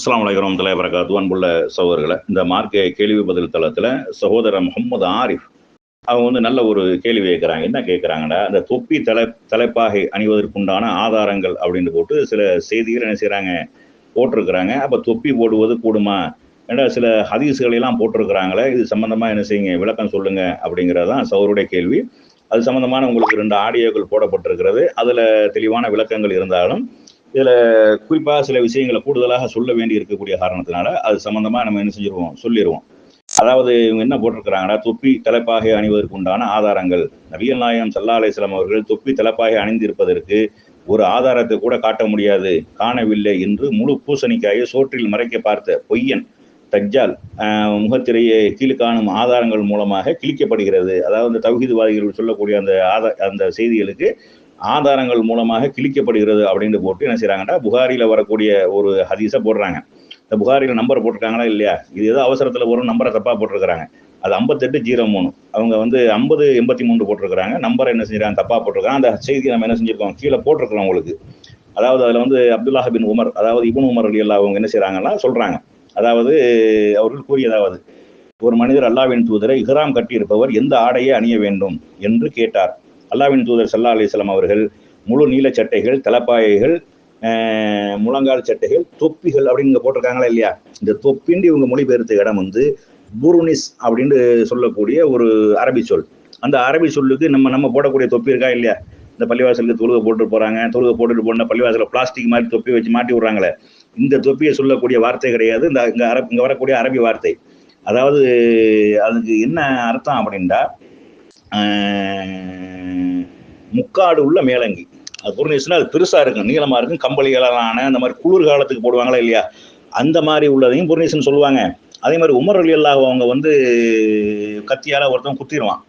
அஸ்லாம் வலைக்கம் வரமத்துல்லாஹி வரகாத்து அன்புள்ள சகோதரர்களை இந்த மார்க்க கேள்வி பதில் தளத்தில் சகோதரர் முகமது ஆரிஃப் அவங்க வந்து நல்ல ஒரு கேள்வி கேட்குறாங்க. என்ன கேட்குறாங்கன்னா அந்த தொப்பி தலை தலைப்பாகை அணிவதற்குண்டான ஆதாரங்கள் அப்படின்னு போட்டு சில செய்திகள் என்ன செய்கிறாங்க போட்டிருக்கிறாங்க. அப்போ தொப்பி போடுவது கூடுமா? ஏன்னா சில ஹதீஸுகளெல்லாம் போட்டிருக்கிறாங்களே இது சம்மந்தமாக என்ன செய்யுங்க விளக்கம் சொல்லுங்கள் அப்படிங்கிறது தான் சௌருடைய கேள்வி. அது சம்மந்தமான உங்களுக்கு ரெண்டு ஆடியோக்கள் போடப்பட்டிருக்கிறது. அதில் தெளிவான விளக்கங்கள் இருந்தாலும் இதில் குறிப்பாக சில விஷயங்களை கூடுதலாக சொல்ல வேண்டி இருக்கக்கூடிய காரணத்தினால அது சம்மந்தமாக நம்ம என்ன செஞ்சிருவோம்? சொல்லிடுவோம் அதாவது இவங்க என்ன போட்டிருக்கிறாங்கன்னா தொப்பி தலைப்பாகை அணிவதற்கு உண்டான ஆதாரங்கள். நபியல் நாயகம் சல்லா அலிஸ்லாம் அவர்கள் தொப்பி தலைப்பாகை அணிந்திருப்பதற்கு ஒரு ஆதாரத்தை கூட காட்ட முடியாது. காணவில்லை என்று முழு பூசணிக்காயை சோற்றில் மறைக்க பார்த்த பொய்யன் தஜ்ஜால் முகத்திரையை கீழ் காணும் ஆதாரங்கள் மூலமாக கிழிக்கப்படுகிறது. அதாவது தௌஹீதுவாதிகள் சொல்லக்கூடிய அந்த ஆதா அந்த செய்திகளுக்கு ஆதாரங்கள் மூலமாக கிழிக்கப்படுகிறது அப்படின்னு போட்டு என்ன செய்கிறாங்கன்னா புகாரியில் வரக்கூடிய ஒரு ஹதீஸை போடுறாங்க. இந்த புகாரியில் நம்பர் போட்டிருக்காங்களா இல்லையா? இது ஏதோ அவசரத்தில் வரும் நம்பரை தப்பாக போட்டிருக்கிறாங்க. அது ஐம்பத்தெட்டு ஜீரோ மூணு. அவங்க வந்து ஐம்பது எண்பத்தி மூணு போட்டிருக்கிறாங்க. நம்பர் என்ன செஞ்சுறாங்க தப்பாக போட்டிருக்காங்க அந்த செய்தி நம்ம என்ன செஞ்சுருக்கோம் கீழே போட்டிருக்கிறோம் உங்களுக்கு. அதாவது அதில் வந்து அப்துல்லா பின் உமர் அதாவது இபுன் உமர் அலி அல்லா அவங்க என்ன செய்கிறாங்கன்னா சொல்கிறாங்க அதாவது அவர்கள் கூறியதாவது ஒரு மனிதர் அல்லாவின் தூதரை இஹ்ராம் கட்டியிருப்பவர் எந்த ஆடையை அணிய வேண்டும் என்று கேட்டார். அல்லாவின் தூதர் சல்லா அலிஸ்லாம் அவர்கள் முழு நீல சட்டைகள் தலப்பாயைகள் முழங்கால் சட்டைகள் தொப்பிகள் அப்படின்னு இங்கே போட்டிருக்காங்களா இல்லையா? இந்த தொப்பின்னு இவங்க மொழிபெயர்த்த இடம் வந்து புருனிஸ் அப்படின்னு சொல்லக்கூடிய ஒரு அரபி சொல். அந்த அரபி சொல்லுக்கு நம்ம நம்ம போடக்கூடிய தொப்பி இருக்கா இல்லையா? இந்த பள்ளிவாசலுக்கு தொழுகை போட்டு போறாங்க தொழுகை போட்டுட்டு போன பள்ளிவாசலில் பிளாஸ்டிக் மாதிரி தொப்பி வச்சு மாட்டி விடுறாங்களே. இந்த தொப்பியை சொல்லக்கூடிய வார்த்தை கிடையாது. இந்த இங்கே அரபி இங்கே வரக்கூடிய அரபி வார்த்தை. அதாவது அதுக்கு என்ன அர்த்தம் அப்படின்னா முக்காடு உள்ள மேலங்கி. அது புரிஞ்சிச்சுன்னா அது பெருசாக இருக்கும். நீளமாக இருக்கும் கம்பளிகளான அந்த மாதிரி குளிர் காலத்துக்கு போடுவாங்களா இல்லையா? அந்த மாதிரி உள்ளதையும் புரிஞ்சிச்சுன்னு சொல்லுவாங்க. அதே மாதிரி உமர் அலி அல்லாஹ் அவங்க வந்து கத்தியால் ஒருத்தன் குத்திடுவான்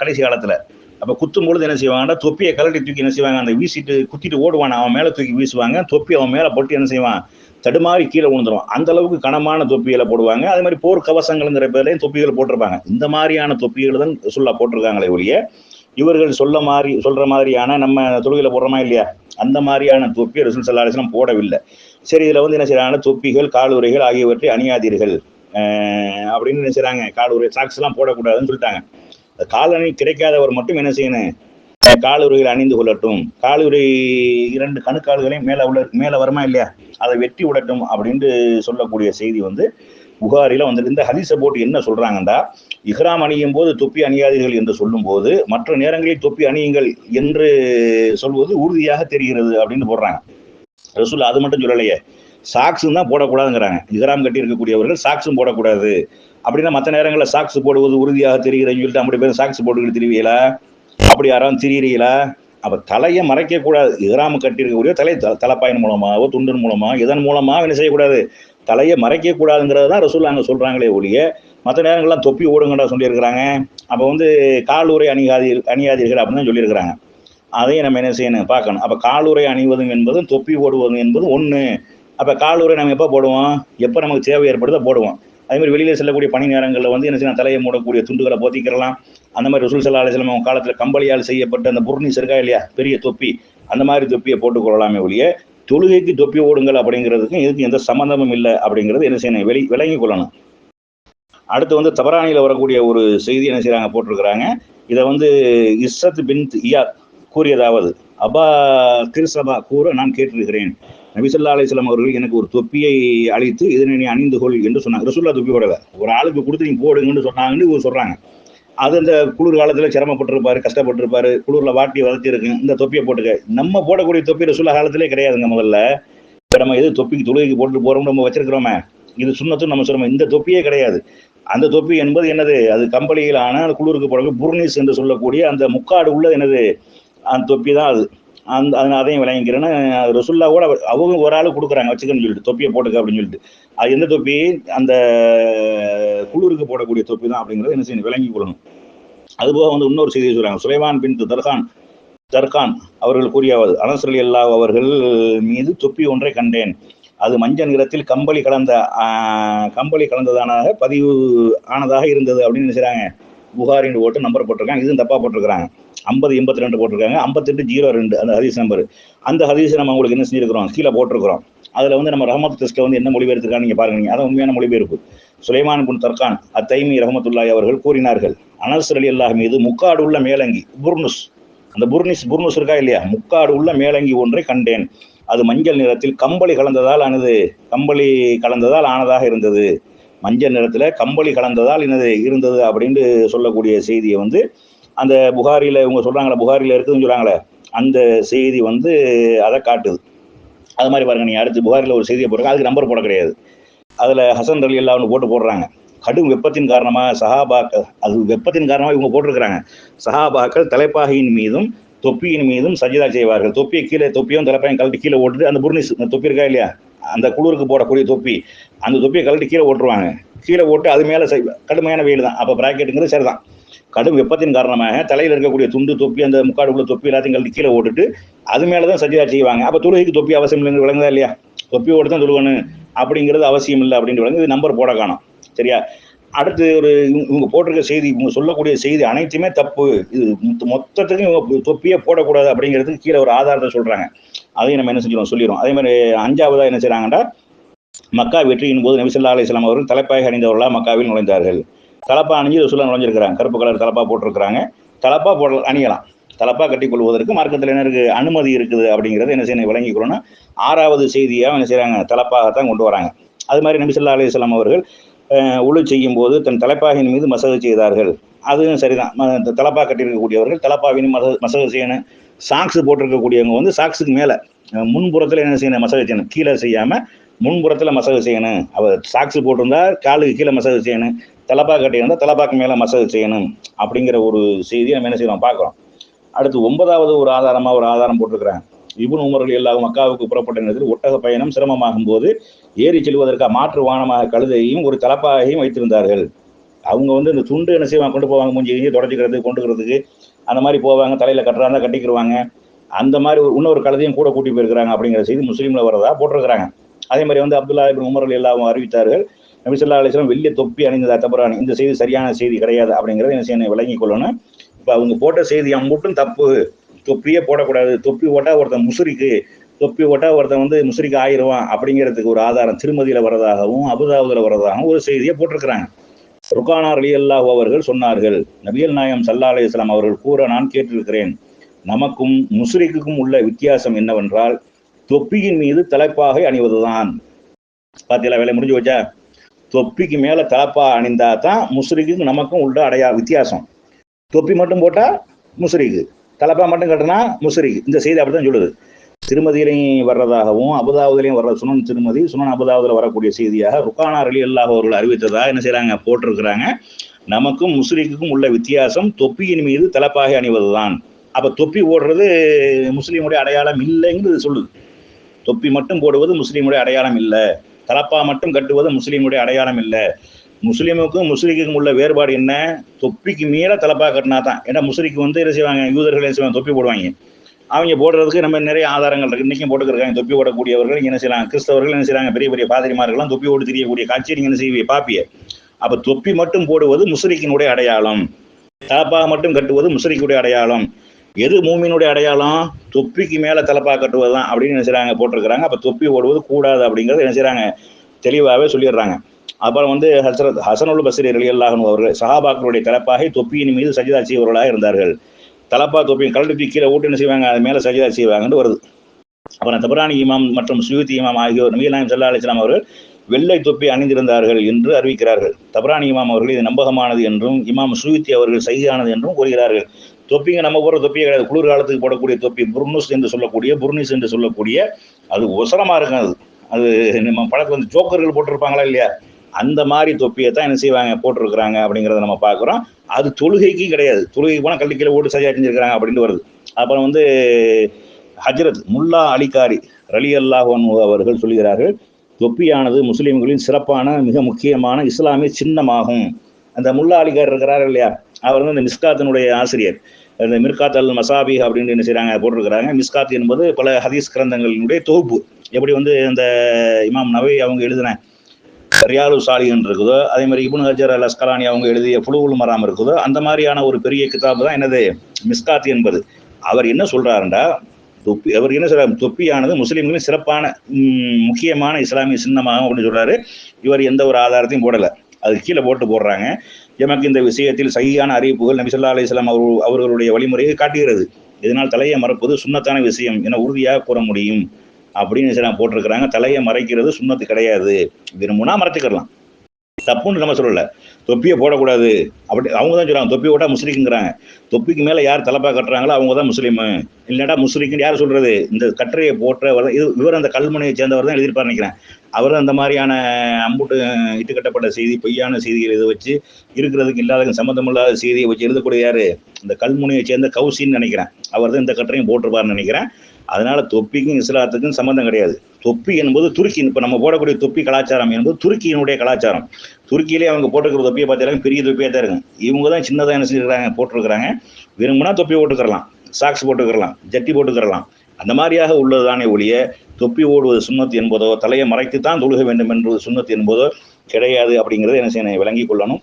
கடைசி காலத்தில். அப்போ குத்தும் பொழுது என்ன செய்வாங்கன்னா தொப்பியை கலட்டி தூக்கி என்ன செய்வாங்க? அந்த வீசிட்டு குத்திட்டு ஓடுவான். அவன் மேலே தூக்கி வீசுவாங்க. தொப்பி அவன் மேலே போட்டு என்ன செய்வான்? தடுமாறி கீழே விழுந்துடும் அந்த அளவுக்கு கனமான தொப்பிகளை போடுவாங்க. அதே மாதிரி போர் கவசங்கள்ங்கிற பேர்லையும் தொப்பிகள் போட்டிருப்பாங்க. இந்த மாதிரியான தொப்பிகள் தான் சொல்ல போட்டிருக்காங்களே ஒழிய இவர்கள் சொல்ல மாதிரி சொல்ற மாதிரியான நம்ம தொழுகையில போடுறோமா இல்லையா? அந்த மாதிரியான தொப்பி ரசூல் சல்லா போடவில்லை. சரி இதுல வந்து என்ன செய்யறாங்க தொப்பிகள் காலுரைகள் ஆகியவற்றை அணியாதீர்கள். அப்படின்னு என்ன செய்றாங்க? காலுரை சாக்ஸ் எல்லாம் போடக்கூடாதுன்னு சொல்லிட்டாங்க. காலணி கிடைக்காதவர் மட்டும் என்ன செய்யணும்? காலுறையில் அணிந்து கொள்ளட்டும். காலுறை இரண்டு கணுக்கால்களையும் மேல உள்ள மேல வருமா இல்லையா? அதை வெட்டி விடட்டும் அப்படின்ட்டு சொல்லக்கூடிய செய்தி வந்து புகாரில வந்து இந்த ஹதீஸை போட்டு என்ன சொல்றாங்கன்னா இஹ்ராம் அணியும் போது தொப்பி அணியாதீர்கள் என்று சொல்லும் போது மற்ற நேரங்களில் தொப்பி அணியுங்கள் என்று சொல்வது உறுதியாக தெரிகிறது அப்படின்னு போடுறாங்க. ரசூல் அது மட்டும் சொல்லலையே. சாக்ஸும் தான் போடக்கூடாதுங்கிறாங்க. இஹ்ராம் கட்டி இருக்கக்கூடியவர்கள் சாக்ஸும் போடக்கூடாது. அப்படின்னா மற்ற நேரங்களில் சாக்ஸ் போடுவது உறுதியாக தெரிகிறேன்னு சொல்லிட்டு அப்படி பேர் சாக்ஸ் போட்டுக்கிட்டு தெரிவியலா அப்படி யாராவது திரியிறீங்களா? அப்ப தலையை மறைக்க கூடாது. இஹ்ராம் கட்டியிருக்கக்கூடிய தலை தலைப்பாயின் மூலமாகவோ துண்டின் மூலமாக இதன் மூலமாக என்ன செய்யக்கூடாது? தலையை மறைக்க கூடாதுங்கிறது தான் ரசூல் அங்கே சொல்றாங்களே ஒழிய மற்ற நேரங்கள்லாம் தொப்பி ஓடுங்கடா சொல்லியிருக்கிறாங்க. அப்போ வந்து காலுரை அணியாதி அணியாதீர்கள் அப்படின்னு தான் சொல்லியிருக்கிறாங்க. அதையும் நம்ம என்ன செய்யணும்? பார்க்கணும். அப்போ காலுரை அணிவதும் என்பதும் தொப்பி ஓடுவதும் என்பதும் ஒன்று அப்போ காலுரை நம்ம எப்போ போடுவோம்? எப்போ நமக்கு தேவை ஏற்படுதோ போடுவோம். அதே மாதிரி வெளியில் செல்லக்கூடிய பணி நேரங்களில் வந்து என்ன செய்யணும் தலையை மூடக்கூடிய துண்டுகளை போத்திக்கிறலாம். அந்த மாதிரி ரசூல் சல்லா அலிஸ்லாம் அவங்க காலத்தில் கம்பளியால் செய்யப்பட்ட அந்த புர்னிஸ் இருக்கா இல்லையா பெரிய தொப்பி அந்த மாதிரி தொப்பியை போட்டுக்கொள்ளலாமே ஒழிய தொழுகைக்கு தொப்பி ஓடுங்கள் அப்படிங்கிறதுக்கும் இதுக்கும் எந்த சம்மந்தமும் இல்லை அப்படிங்கிறது என்ன செய்யணும் வெளி விளங்கி கொள்ளணும். அடுத்து வந்து தபரானியில் வரக்கூடிய ஒரு செய்தி என்ன செய்கிறாங்க போட்டிருக்கிறாங்க. இதை வந்து இஸ்ஸத் பின் இயா கூறியதாவது அபா திருசபா கூற நான் கேட்டிருக்கிறேன். நபிசல்லா அலிஸ்லாம் அவர்கள் எனக்கு ஒரு தொப்பியை அழித்து இதனை நீ அணிந்து கொள் என்று சொன்னாங்க. ரசுல்லா தொப்பி போடல. ஒரு ஆளுக்கு கொடுத்து நீ போடுங்கன்னு சொன்னாங்கன்னு சொல்கிறாங்க அது இந்த குளிர் காலத்தில் சிரமப்பட்டிருப்பாரு கஷ்டப்பட்டிருப்பாரு குளிரில் வாட்டி வளர்த்திருக்கு இந்த தொப்பியை போட்டுக்க. நம்ம போடக்கூடிய தொப்பி ரசுல்லா காலத்திலே கிடையாதுங்க முதல்ல. இப்போ நம்ம எது தொப்பிக்கு தொழுகைக்கு போட்டு போகிறோம் நம்ம வச்சிருக்கிறோமே இது சுண்ணத்தும் நம்ம சொல்றோம் இந்த தொப்பியே கிடையாது. அந்த தொப்பி என்பது என்னது? அது கம்பளியிலான குளிருக்கு போடக்கூடிய புர்னிஸ் என்று சொல்லக்கூடிய அந்த முக்காடு உள்ள என்னது? அந்த தொப்பி தான் அது. அந்த அதனால அதையும் விளங்கிக்கிறேன்னு ரசுல்லா கூட அவங்க ஒரு ஆள் கொடுக்குறாங்க வச்சுக்கன்னு சொல்லிட்டு தொப்பியை போட்டுக்க அப்படின்னு சொல்லிட்டு. அது எந்த தொப்பி? அந்த குளிருக்கு போடக்கூடிய தொப்பி தான் அப்படிங்கிறத என்ன செய்யணும்? விளங்கி கொள்ளணும். அதுபோக வந்து இன்னொரு செய்தியை சொல்கிறாங்க சுலைமான் பின் தர்கான் தர்கான் அவர்கள் கூறியாவது அனசரலி அல்லா அவர்கள் மீது தொப்பி ஒன்றை கண்டேன். அது மஞ்சள் நிறத்தில் கம்பளி கலந்த கம்பளி கலந்ததானாக பதிவு ஆனதாக இருந்தது. அப்படின்னு நினைச்சாங்க புகாரின் ஓட்டு நம்பர் போட்டிருக்காங்க. இதுவும் தப்பாக போட்டிருக்காங்க ஐம்பது எண்பத்தி ரெண்டு போட்டிருக்காங்க. ஐம்பத்தெட்டு ஜீரோ ரெண்டு. அந்த ஹதீஸ் நம்பர் அந்த ஹதீஸ் நம்ம உங்களுக்கு என்ன செஞ்சிருக்கிறோம்? கீழே போட்டிருக்கிறோம். அதில் வந்து நம்ம ரஹமத் டெஸ்ட்டில் வந்து என்ன மொழிபெயர்த்திருக்கான்னு நீங்கள் பாருங்க. நீங்க. அதான் உண்மையான மொழிபெயர்ப்பு. சுலைமான் குன் தர்கான் அத்தைமி ரஹமத்துல்லாய் அவர்கள் கூறினார்கள் அனசர் அலி அல்லாஹ் மீது முக்காடு உள்ள மேலங்கி புர்னுஸ். அந்த புர்னிஸ் புர்னுஸ் இருக்கா இல்லையா? முக்காடு உள்ள மேலங்கி ஒன்றை கண்டேன். அது மஞ்சள் நிறத்தில் கம்பளி கலந்ததால் ஆனது கம்பளி கலந்ததால் ஆனதாக இருந்தது. மஞ்சள் நிறத்தில் கம்பளி கலந்ததால் என்னது இருந்தது அப்படின்னு சொல்லக்கூடிய செய்தியை வந்து அந்த புகாரியில் இவங்க சொல்கிறாங்களே புகாரியில் இருக்குதுன்னு சொல்கிறாங்களே அந்த செய்தி வந்து அதை காட்டுது. அது மாதிரி பாருங்க நீங்கள் அடுத்து புகாரில் ஒரு செய்தியை போடுறாங்க அதுக்கு நம்பர் போட கிடையாது. அதில் ஹசன் அலி எல்லாம் போட்டு போடுறாங்க. கடும் வெப்பத்தின் காரணமாக சஹாபாக்கள் அது வெப்பத்தின் காரணமாக இவங்க போட்டிருக்கிறாங்க. சஹாபாக்கள் தலைப்பாகையின் மீதும் தொப்பியின் மீதும் சஜிதா செய்வார்கள். தொப்பியை கீழே தொப்பியும் தலைப்பையும் கழட்டி கீழே ஓட்டுட்டு அந்த புர்னிஸ் தொப்பி இருக்கா இல்லையா? அந்த குளிருக்கு போடக்கூடிய தொப்பி. அந்த தொப்பியை கழட்டி கீழே ஓட்டுருவாங்க. கீழே ஓட்டு அது மேலே கடுமையான வெயில் தான். அப்போ ப்ராக்கெட்டுங்கிறது சரிதான். கடும் வெப்பத்தின் காரணமாக தலையில் இருக்கக்கூடிய துண்டு தொப்பி அந்த முக்காடுக்குள்ள தொப்பி எல்லாத்தையும் கழட்டி கீழே ஓட்டுட்டு அது மேலே தான் சஜிதா செய்வாங்க. அப்போ தொழுகைக்கு தொப்பி அவசியம் இல்லைன்னு விளங்குதா இல்லையா? தொப்பி ஓட்டு தான் தொழுவணும் அப்படிங்கிறது அவசியம் இல்லை அப்படின்ட்டு விளங்கு இது நம்பர் போட காணும். சரியா? அடுத்து ஒரு இவங்க இவங்க போட்டிருக்க செய்தி இவங்க சொல்லக்கூடிய செய்தி அனைத்துமே தப்பு. இது மொத்த- மொத்தத்துக்கும் இவங்க தொப்பியே போடக்கூடாது அப்படிங்கிறதுக்கு கீழே ஒரு ஆதாரத்தை சொல்கிறாங்க அதையும் நம்ம என்ன செஞ்சிடும் சொல்லிடுவோம் அதே மாதிரி அஞ்சாவதாக என்ன செய்கிறாங்கன்னா மக்கா வெற்றியின் போது நபிசல்லா அலிஸ்லாம் அவர்கள் தலைப்பாக அணிந்தவர்களா மக்காவில் நுழைந்தார்கள். தலப்பா அணிஞ்சு ரசூலா நுழைஞ்சிருக்கிறாங்க. கருப்பு கலர் தலப்பா போட்டிருக்கிறாங்க. தலப்பா போட அணியலாம். தலப்பா கட்டி கொள்வதற்கு மார்க்கத்தில் என்ன இருக்குது அனுமதி இருக்குது அப்படிங்கிறத என்ன செய்யணும் விளங்கிக்கணும்னா ஆறாவது செய்தியாக என்ன செய்கிறாங்க தலப்பாகத்தான் கொண்டு வராங்க. அது மாதிரி நபிசல்லா அலிஸ்லாம் அவர்கள் உழு செய்யும் போது தன் தலைப்பாகின் மீது மசகு செய்தார்கள். அதுவும் சரிதான். தலப்பா கட்டியிருக்கக்கூடியவர்கள் தலப்பாவின் மச மசகு செய்யணும். சாக்ஸ் போட்டிருக்கக்கூடியவங்க வந்து சாக்ஸுக்கு மேலே முன்புறத்தில் என்ன செய்யணும்? மசகு செய்யணும். கீழே செய்யாமல் முன்புறத்தில் மசகு செய்யணும். அவர் சாக்ஸ் போட்டிருந்தா காலுக்கு கீழே மசகு செய்யணும். தலப்பா கட்டியிருந்தா தலப்பாக்கு மேலே மசகு செய்யணும். அப்படிங்கிற ஒரு செய்தியை நம்ம என்ன செய்யணும் பார்க்குறோம். அடுத்து ஒன்பதாவது ஒரு ஆதாரமாக ஒரு ஆதாரம் போட்டிருக்கிறேன் இபுன் உமர்கள் எல்லாம் மக்காவுக்கு புறப்பட்ட நேரத்தில் ஒட்டக பயணம் சிரமமாகும் போது ஏறி செல்வதற்காக மாற்று வாகனமாக கழுதையையும் ஒரு தலப்பாகையும் வைத்திருந்தார்கள். அவங்க வந்து இந்த துண்டு என்ன செய்வாங்க? கொண்டு போவாங்க மூஞ்சி கிஞ்சி தொடச்சிக்கிறது கொண்டுக்கிறதுக்கு. அந்த மாதிரி போவாங்க தலையில் கட்டுறாங்க கட்டிக்கிடுவாங்க அந்த மாதிரி ஒரு இன்னொரு கழுதையும் கூட கூட்டி போயிருக்கிறாங்க அப்படிங்கிற செய்தி முஸ்லீமில் வரதா போட்டிருக்கிறாங்க. அதே மாதிரி வந்து அப்துல்லா இபின் உமர்கள் எல்லாம் அறிவித்தார்கள் நபிசல்லா அலிஸ்லாம் வெளியே தொப்பி அணிந்ததா தபரானி இந்த செய்தி சரியான செய்தி கிடையாது அப்படிங்கிறத என்ன செய்யணும்? விளங்கிக் கொள்ளணும். இப்போ அவங்க போட்ட செய்தி அம்புட்டும் தப்பு. தொப்பியே போடக்கூடாது. தொப்பி போட்டால் ஒருத்தன் முசுரிக்கு தொப்பி போட்டால் ஒருத்தன் வந்து முசுரிக்கு ஆயிடுவான் அப்படிங்கிறதுக்கு ஒரு ஆதாரம் திருமதியில் வரதாகவும் அபுதாபுதில் வரதாகவும் ஒரு செய்தியை போட்டிருக்கிறாங்க. ருக்கானார் அலியல்லா அவர்கள் சொன்னார்கள் நபியல் நாயம் சல்லா இஸ்லாம் அவர்கள் கூற நான் கேட்டிருக்கிறேன் நமக்கும் முஸ்ரிக்குக்கும் உள்ள வித்தியாசம் என்னவென்றால் தொப்பியின் மீது தலைப்பாகை அணிவதுதான். பார்த்தீங்களா வேலை முடிஞ்சு வச்சா தொப்பிக்கு மேல தலைப்பா அணிந்தா தான் முஸ்ரிக்கு நமக்கும் உள்ள அடையா வித்தியாசம். தொப்பி மட்டும் போட்டா முஸ்ரிக்கு தலப்பா மட்டும் கட்டினா முஸ்ரிக்கு இந்த செய்தி அப்படிதான் சொல்லுது. திருமதியிலையும் வர்றதாகவும் அபுதாபுதிலையும் வர்ற சுனன் திருமதி சுனன் அபுதாபுதில் வரக்கூடிய செய்தியாக ருக்கானா அலி அல்லாஹ் அவர்கள் அறிவித்ததாக என்ன செய்கிறாங்க போட்டிருக்கிறாங்க. நமக்கும் முஸ்லிக்குக்கும் உள்ள வித்தியாசம் தொப்பியின் மீது தலப்பாகை அணிவதுதான். அப்போ தொப்பி ஓடுறது முஸ்லீமுடைய அடையாளம் இல்லைங்கிறது சொல்லுது. தொப்பி மட்டும் போடுவது முஸ்லீமுடைய அடையாளம் இல்லை. தலப்பா மட்டும் கட்டுவது முஸ்லீமுடைய அடையாளம் இல்லை. முஸ்லீமுக்கும் முஸ்லிக்குக்கும் உள்ள வேறுபாடு என்ன? தொப்பிக்கு மேலே தலப்பா கட்டினா தான். ஏன்னா முஸ்லிக்கு வந்து என்ன செய்வாங்க? யூதர்கள் என்ன செய்வாங்க? தொப்பி போடுவாங்க. அவங்க போடுறதுக்கு நம்ம நிறைய ஆதாரங்கள் இருக்கு. இன்னைக்கும் போட்டுக்கிறாங்க தொப்பி போடக்கூடியவர்கள் என்ன செய்யலாம்? கிறிஸ்தவர்கள் என்ன செய்யறாங்க? பெரிய பெரிய பாதிரிமார்கள்லாம் தொப்பி போட்டு தெரியக்கூடிய காட்சி நீங்க என்ன செய்வீங்க? பாப்பிய அப்ப தொப்பி மட்டும் போடுவது முஸ்லிக்கினுடைய அடையாளம். தலப்பாக மட்டும் கட்டுவது முஸ்லிக்குடைய அடையாளம். எது மூமினுடைய அடையாளம்? தொப்பிக்கு மேல தலப்பாக கட்டுவது தான் அப்படின்னு என்ன செய்கிறாங்க போட்டிருக்கிறாங்க. அப்ப தொப்பி போடுவது கூடாது அப்படிங்கறத என்ன செய்கிறாங்க தெளிவாகவே சொல்லிடுறாங்க. அப்புறம் வந்து ஹசரத் ஹசனுல் பசரி அலியல்லாஹன் அவர்கள் சஹாபாக்களுடைய தலப்பாகை தொப்பியின் மீது சஜிதா செய்வர்களாக இருந்தார்கள். தலப்பா தொப்பியை கலட்டி கீழே ஓட்டு என்ன செய்வாங்க? அது மேலே சஜிதா செய்வாங்கன்னு வருது. அப்புறம் தபரானி இமாம் மற்றும் சுயூத்தி இமாம் ஆகியோர் நபி சல்லா அலிஸ்லாம் அவர்கள் வெள்ளை தொப்பி அணிந்திருந்தார்கள் என்று அறிவிக்கிறார்கள். தபரானி இமாம் அவர்கள் இது நம்பகமானது என்றும் இமாம் சுயூத்தி அவர்கள் சகியானது என்றும் கூறுகிறார்கள். தொப்பிங்க நம்ம போடுற தொப்பியே கிடையாது. குளிர்காலத்துக்கு போடக்கூடிய தொப்பி புர்னுஸ் என்று சொல்லக்கூடிய புர்னிஸ் என்று சொல்லக்கூடிய அது ஒசரமாக இருக்கும் அது. அது நம்ம பழக்கம் வந்து ஜோக்கர்கள் போட்டிருப்பாங்களா இல்லையா? அந்த மாதிரி தொப்பியை தான் என்ன செய்வாங்க போட்டிருக்கிறாங்க அப்படிங்கிறத நம்ம பார்க்குறோம். அது தொழுகைக்கு கிடையாது. தொழுகைக்கு போனால் கல்லிக்கையில் ஓட்டு சரியாக செஞ்சுருக்கிறாங்க அப்படின்னு வருது. அப்புறம் வந்து ஹஜ்ரத் முல்லா அலிகாரி ரலி அல்லாஹன் அவர்கள் சொல்கிறார்கள் தொப்பியானது முஸ்லீம்களின் சிறப்பான மிக முக்கியமான இஸ்லாமிய சின்னமாகும். அந்த முல்லா அலிகார் இருக்கிறார் இல்லையா? அவர் வந்து இந்த மிஸ்காத்தினுடைய ஆசிரியர். இந்த மிர்காத் அல் மசாபி அப்படின்னு என்ன செய்கிறாங்க போட்டிருக்கிறாங்க. மிஸ்காத் என்பது பல ஹதீஸ் கிரந்தங்களினுடைய தொகுப்பு. எப்படி வந்து அந்த இமாம் நவை அவங்க எழுதின ரியாலு சாலிகன் இருக்குதோ அதே மாதிரி இபுன் ஹஜர் அல் அஸ்கலானி அவங்க எழுதிய புழுவுல் மராம் இருக்குதோ அந்த மாதிரியான ஒரு பெரிய கிதாபு தான் என்னது? மிஸ்காத் என்பது. அவர் என்ன சொல்றாருண்டா? தொப்பி அவர் என்ன சொல்றாரு? தொப்பியானது முஸ்லீம்களின் சிறப்பான முக்கியமான இஸ்லாமிய சின்னமாகும் அப்படின்னு சொல்றாரு. இவர் எந்த ஒரு ஆதாரத்தையும் போடலை. அது கீழே போட்டு போடுறாங்க. எமக்கு இந்த விஷயத்தில் சரியான அறிவிப்புகள் நபிசல்லா அலி இஸ்லாம் அவர் அவர்களுடைய வழிமுறையை காட்டுகிறது. இதனால் தலையை மறப்பது சுண்ணத்தான விஷயம் என உறுதியாக கூற முடியும். அப்படின்னு சில போட்டிருக்கிறாங்க. தலையை மறைக்கிறது சுண்ணத்து கிடையாது. விரும்புனா மறைச்சிக்கிடலாம் தப்புன்னு நம்ம சொல்லல. தொப்பியை போடக்கூடாது. அப்படி அவங்க தான் சொல்கிறாங்க தொப்பி போட்டால் முஸ்லீக்குங்கிறாங்க தொப்பிக்கு மேலே யார் தலைப்பா கட்டுறாங்களோ அவங்க தான் முஸ்லீமு. இல்லைடா முஸ்லீக்குன்னு யார் சொல்கிறது இந்த கட்டுரையை போட்டவர் இது இவர் அந்த கல்முனையை சேர்ந்தவர் தான் எழுதியிருப்பார் நினைக்கிறேன். அவர் அந்த மாதிரியான அம்புட்டு இட்டு கட்டப்பட்ட செய்தி பொய்யான செய்திகள் இதை வச்சு இருக்கிறதுக்கு இல்லாத சம்மந்தமில்லாத செய்தியை வச்சு எழுதக்கூடிய யார்? இந்த கல்முனையை சேர்ந்த கவுசின்னு நினைக்கிறேன். அவர் தான் இந்த கட்டுரையும் போட்டிருப்பார்னு நினைக்கிறேன். அதனால தொப்பிக்கும் இஸ்லாத்துக்கும் சம்மந்தம் கிடையாது. தொப்பி என்பது துருக்கி. இப்போ நம்ம போடக்கூடிய தொப்பி கலாச்சாரம் என்பது துருக்கியினுடைய கலாச்சாரம். துருக்கியிலே அவங்க போட்டுக்கிற தொப்பியை பார்த்தாலும் பெரிய தொப்பியாக தான் இருக்கும் இவங்க தான் சின்னதாக என்ன செஞ்சுருக்காங்க போட்டிருக்கிறாங்க. விரும்பினா தொப்பி போட்டுக்கிறலாம். சாக்ஸ் போட்டுக்கிறலாம். ஜட்டி போட்டுக்கிறலாம். அந்த மாதிரியாக உள்ளதுதானே ஒழிய தொப்பி ஓடுவது சுண்ணத்து என்பதோ தலையை மறைத்து தான் தொழுக வேண்டும் என்பது சுண்ணத்து என்பதோ கிடையாது அப்படிங்கிறத என்ன செய்யணும்? விளங்கி கொள்ளணும்.